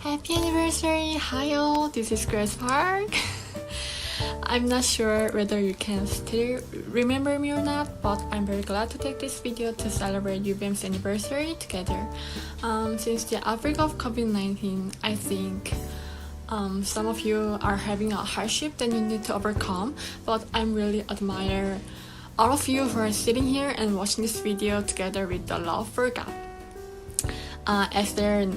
Happy anniversary! Hi all, this is Grace Park. I'm not sure whether you can still remember me or not, but I'm very glad to take this video to celebrate UBM's anniversary together. Um, since the outbreak of COVID-19, I think um, some of you are having a hardship that you need to overcome, but I'm really admire all of you who are sitting here and watching this video together with the love for God. Uh, as there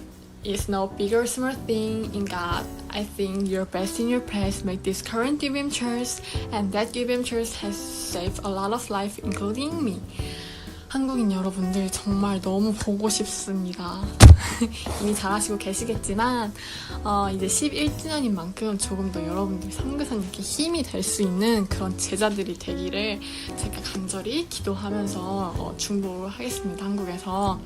is no big or small thing in God, I think your best in your place make this current UBM church, and that UBM church has saved a lot of life, including me. 한국인 여러분들 정말 너무 보고 싶습니다. 이미 잘 아시고 계시겠지만 어, 이제 11주년인 만큼 조금 더 여러분들 선교사님께 힘이 될 수 있는 그런 제자들이 되기를 제가 간절히 기도하면서 어, 중보하겠습니다. 한국에서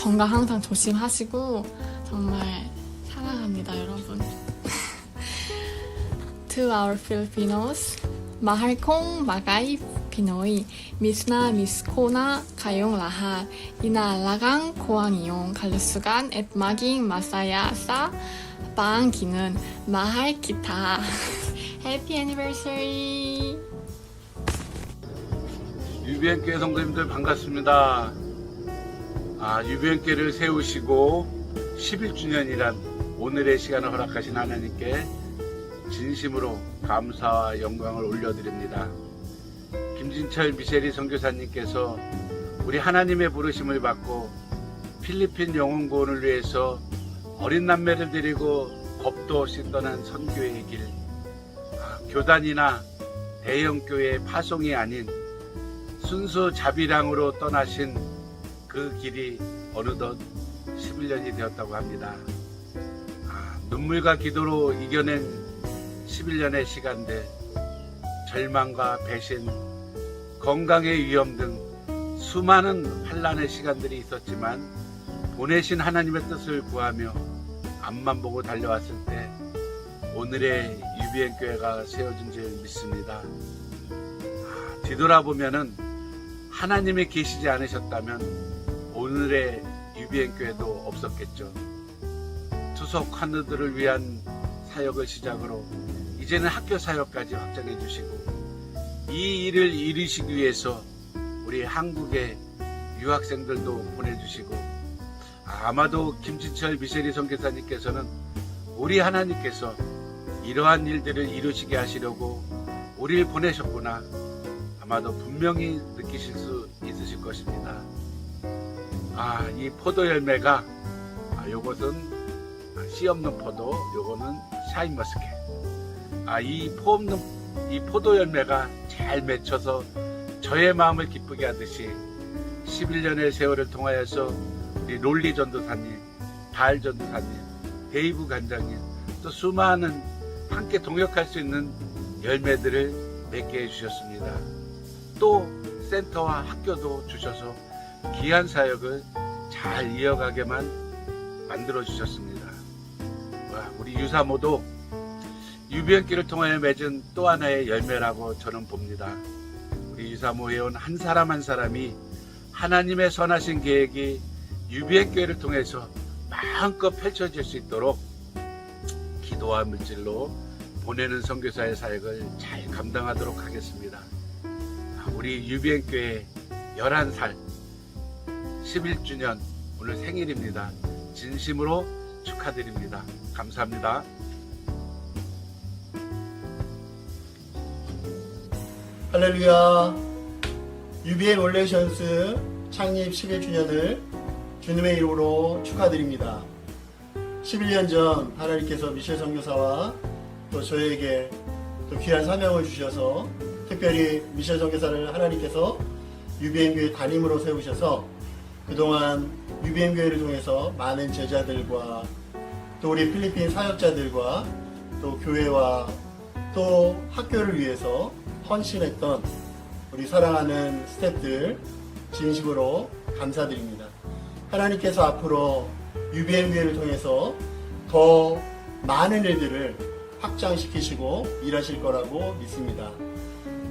건강 항상 조심하시고 정말 사랑합니다, 여러분. to our Filipinos, miss ko na kayong lahat. Inaalagang ko ang iyong kalusugan at maging masaya sa pangki는 mahal kita. Happy anniversary! 유비엔교회 성도님들 반갑습니다. 아, 유비엔교회를 세우시고 11주년이란 오늘의 시간을 허락하신 하나님께 진심으로 감사와 영광을 올려드립니다. 김진철 미셸이 선교사님께서 우리 하나님의 부르심을 받고 필리핀 영혼 구원을 위해서 어린 남매를 데리고 겁도 없이 떠난 선교의 길, 아, 교단이나 대형 교회 파송이 아닌 순수 자비량으로 떠나신 그 길이 어느덧 11년이 되었다고 합니다. 아, 눈물과 기도로 이겨낸 11년의 시간들, 절망과 배신, 건강의 위험 등 수많은 환란의 시간들이 있었지만 보내신 하나님의 뜻을 구하며 앞만 보고 달려왔을 때 오늘의 유비엔 교회가 세워진 줄 믿습니다. 아, 뒤돌아보면은 하나님이 계시지 않으셨다면 오늘의 유비엔 교회도 없었겠죠. 투석 환우들을 위한 사역을 시작으로 이제는 학교 사역까지 확장해 주시고 이 일을 이루시기 위해서 우리 한국의 유학생들도 보내주시고 아마도 김진철 미셸이 선교사님께서는 우리 하나님께서 이러한 일들을 이루시게 하시려고 우리를 보내셨구나 아마도 분명히 느끼실 수 있으실 것입니다. 아, 이 포도 열매가 아, 요것은 씨 없는 포도, 요거는 샤인머스켓. 아, 이 포 없는 이 포도 열매가 잘 맺혀서 저의 마음을 기쁘게 하듯이 11년의 세월을 통하여서 우리 롤리 전도사님, 달 전도사님, 데이브 관장님, 또 수많은 함께 동역할 수 있는 열매들을 맺게 해주셨습니다. 또 센터와 학교도 주셔서 귀한 사역을 잘 이어가게만 만들어 주셨습니다. 와, 우리 유사모도 유비연길을 통하여 맺은 또 하나의 열매라고 저는 봅니다. 우리 유사모 회원 한 사람 한 사람이 하나님의 선하신 계획이 유비엔교회를 통해서 마음껏 펼쳐질 수 있도록 기도와 물질로 보내는 선교사의 사역을 잘 감당하도록 하겠습니다. 아, 우리 유비엔교회 11살 11주년 오늘 생일입니다. 진심으로 축하드립니다. 감사합니다. 할렐루야. UBN 올레이션스 창립 11주년을 주님의 이름으로 축하드립니다. 11년 전 하나님께서 미셸 선교사와 또 저에게 또 귀한 사명을 주셔서 특별히 미셸 선교사를 하나님께서 UBN 교회 담임으로 세우셔서 그동안 UBN 교회를 통해서 많은 제자들과 또 우리 필리핀 사역자들과 또 교회와 또 학교를 위해서 헌신했던 우리 사랑하는 스태프들 진심으로 감사드립니다. 하나님께서 앞으로 UBM 교회를 통해서 더 많은 일들을 확장시키시고 일하실 거라고 믿습니다.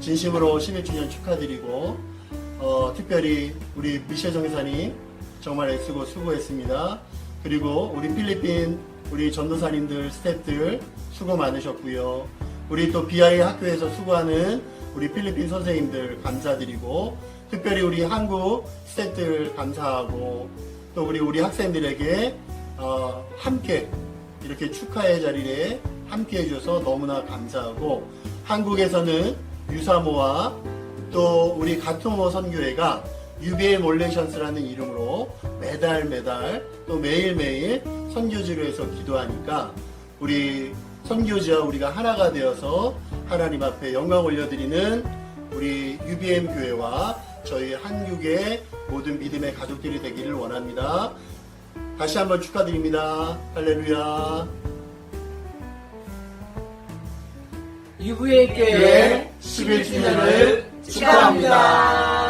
진심으로 11주년 축하드리고 어, 특별히 우리 미셸 정사님 정말 애쓰고 수고했습니다. 그리고 우리 필리핀 우리 전도사님들 스태프들 수고 많으셨고요. 우리 또 BI 학교에서 수고하는 우리 필리핀 선생님들 감사드리고 특별히 우리 한국 스태프들 감사하고 또 우리 우리 학생들에게 어, 함께 이렇게 축하의 자리에 함께 해줘서 너무나 감사하고 한국에서는 유사모와 또 우리 가토모 선교회가 UBM 몰레션스라는 이름으로 매달 매달 또 매일매일 선교지로 해서 기도하니까 우리 선교지와 우리가 하나가 되어서 하나님 앞에 영광 올려드리는 우리 UBM 교회와 저희 한국의 모든 믿음의 가족들이 되기를 원합니다. 다시 한번 축하드립니다. 할렐루야. UVA 교회 11주년을 축하합니다.